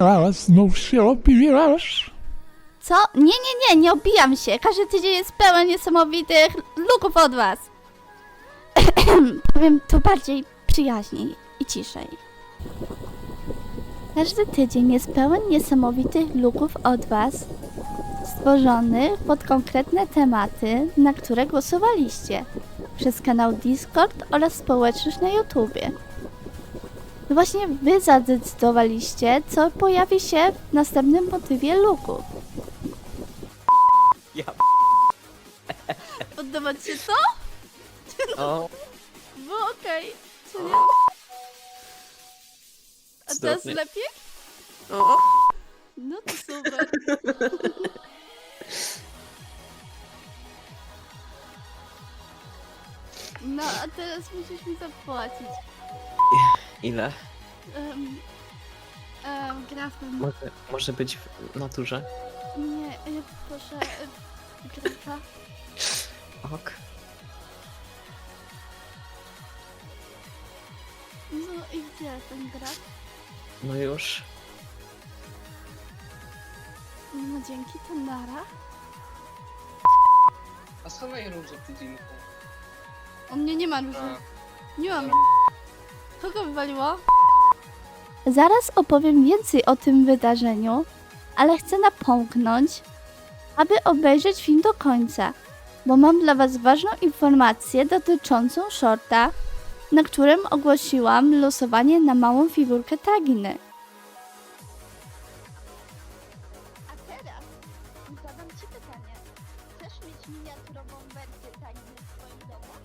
A znów się opierasz? Co? Nie, nie, nie, nie obijam się. Każdy tydzień jest pełen niesamowitych luków od was. Powiem to bardziej przyjaźniej i ciszej. Każdy tydzień jest pełen niesamowitych luków od was, stworzonych pod konkretne tematy, na które głosowaliście przez kanał Discord oraz społeczność na YouTubie. To właśnie wy zadecydowaliście, co pojawi się w następnym motywie luków. Ja Podoba ci się to? o, Było okej, czy nie? A teraz Cudownie. lepiej? o. No to super. No, a teraz musisz mi zapłacić. Ile? Um, um, grafem. Może, może być w naturze? Nie, ja proszę. e, Grafa. Ok. No i gdzie ten graf? No już. No dzięki, to nara. A schowaj róże pudzinku. U mnie nie ma róży. Nie mam. Kogo wywaliło? Zaraz opowiem więcej o tym wydarzeniu, ale chcę napomknąć, aby obejrzeć film do końca, bo mam dla Was ważną informację dotyczącą shorta, na którym ogłosiłam losowanie na małą figurkę Taginy.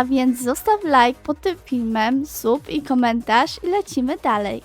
A więc zostaw like pod tym filmem, sub i komentarz i lecimy dalej.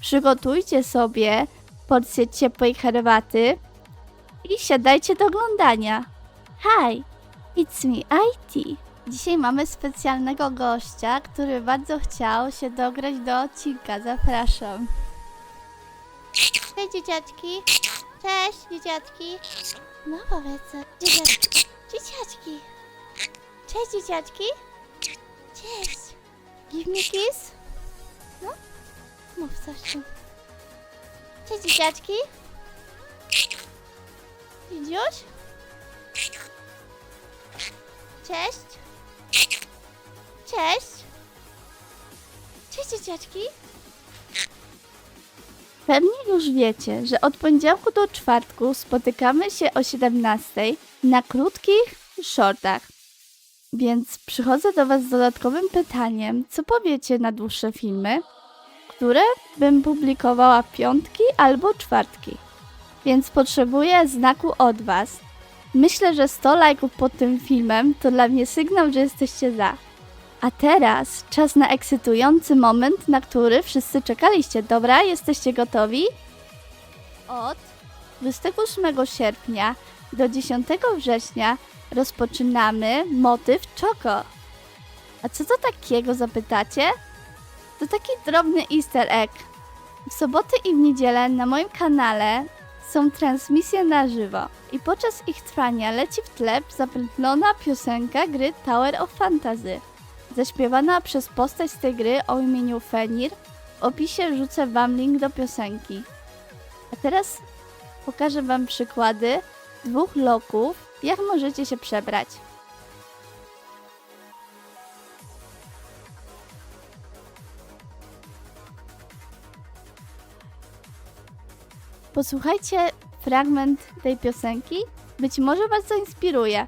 Przygotujcie sobie porcję ciepłej herbaty i siadajcie do oglądania. Hi, it's me IT. Dzisiaj mamy specjalnego gościa, który bardzo chciał się dograć do odcinka. Zapraszam. Cześć dzieciaczki. Cześć dzieciaczki. No powiedz, dzieciaczki. Dzieciaczki. Cześć dzieciaczki. Cześć. Give me kiss. No, mów coś tu. Cześć dzieciaczki. Dzidziuś? Cześć. Cześć. Cześć dzieciaczki. Pewnie już wiecie, że od poniedziałku do czwartku spotykamy się o 17 na krótkich shortach. Więc przychodzę do Was z dodatkowym pytaniem, co powiecie na dłuższe filmy, które bym publikowała w piątki albo czwartki. Więc potrzebuję znaku od Was. Myślę, że 100 lajków pod tym filmem to dla mnie sygnał, że jesteście za. A teraz czas na ekscytujący moment, na który wszyscy czekaliście. Dobra, jesteście gotowi? Od 28 sierpnia do 10 września rozpoczynamy motyw Czoko. A co to takiego zapytacie? To taki drobny easter egg. W soboty i w niedzielę na moim kanale są transmisje na żywo i podczas ich trwania leci w tle zapętlona piosenka gry Tower of Fantasy, zaśpiewana przez postać z tej gry o imieniu Fenir. W opisie wrzucę wam link do piosenki. A teraz pokażę wam przykłady dwóch loków, jak możecie się przebrać. Posłuchajcie fragment tej piosenki, być może was zainspiruje.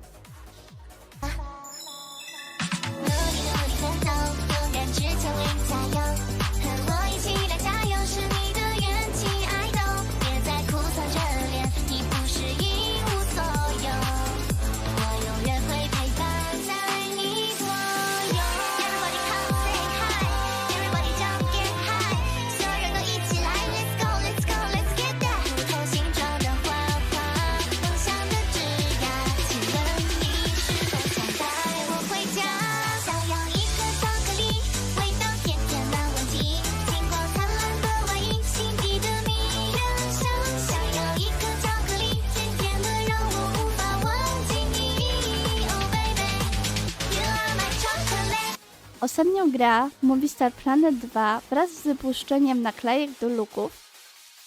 Ostatnią gra Movistar Planet 2 wraz z wypuszczeniem naklejek do luków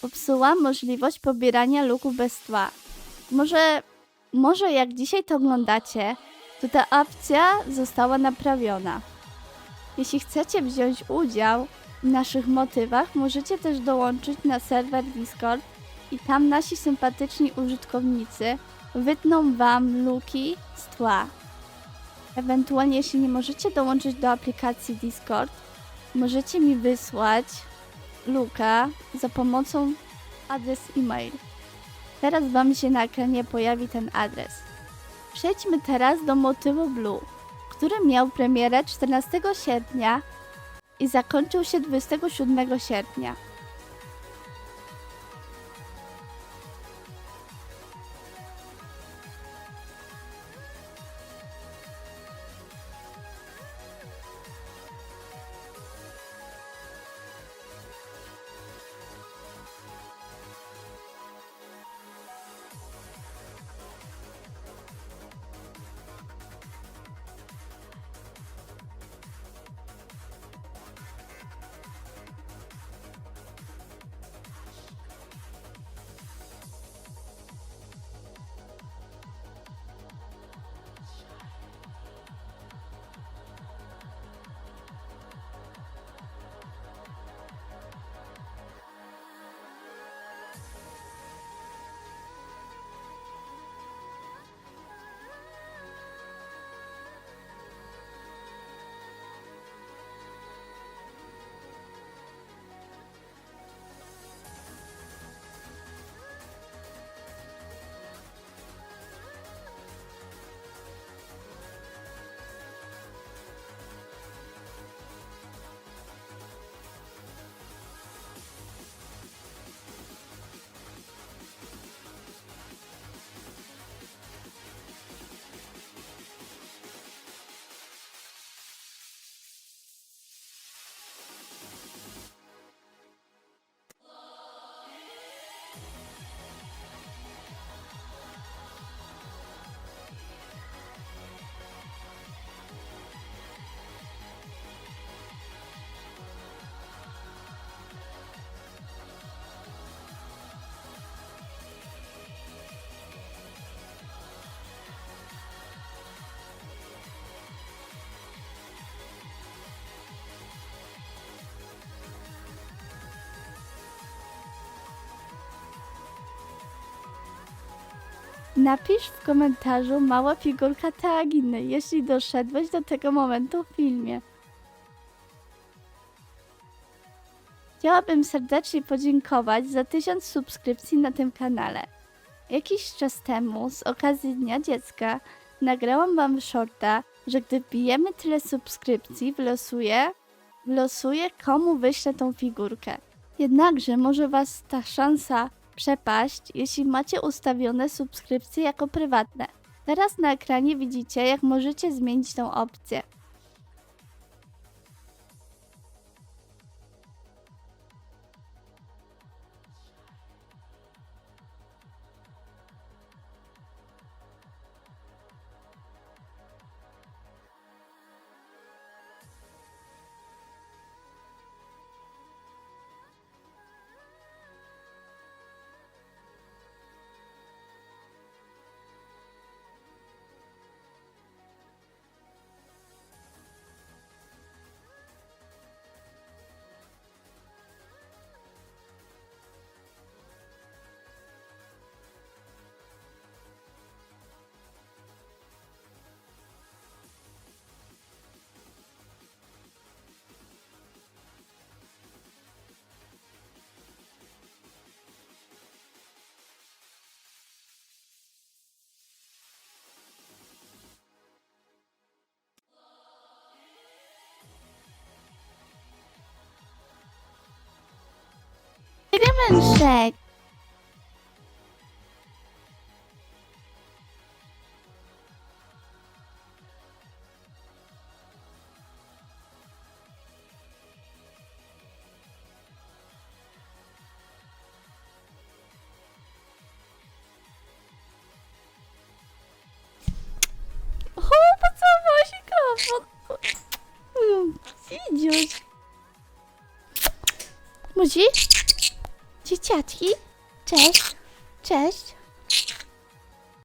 popsuła możliwość pobierania luków bez tła. Może, może jak dzisiaj to oglądacie, to ta opcja została naprawiona. Jeśli chcecie wziąć udział w naszych motywach, możecie też dołączyć na serwer Discord i tam nasi sympatyczni użytkownicy wytną wam luki z tła. Ewentualnie, jeśli nie możecie dołączyć do aplikacji Discord, możecie mi wysłać luka za pomocą adres e-mail. Teraz wam się na ekranie pojawi ten adres. Przejdźmy teraz do motywu Blue, który miał premierę 14 sierpnia i zakończył się 27 sierpnia. Napisz w komentarzu mała figurka Teaginy, jeśli doszedłeś do tego momentu w filmie. Chciałabym serdecznie podziękować za 1000 subskrypcji na tym kanale. Jakiś czas temu, z okazji Dnia Dziecka, nagrałam wam shorta, że gdy bijemy tyle subskrypcji, wylosuję, wylosuję komu wyślę tą figurkę. Jednakże może was ta szansa przepaść, jeśli macie ustawione subskrypcje jako prywatne. Teraz na ekranie widzicie, jak możecie zmienić tą opcję. Rymęszek! O, pocałowała się mikrofon. Idziesz. Musi? Dzieciaczki, cześć, cześć.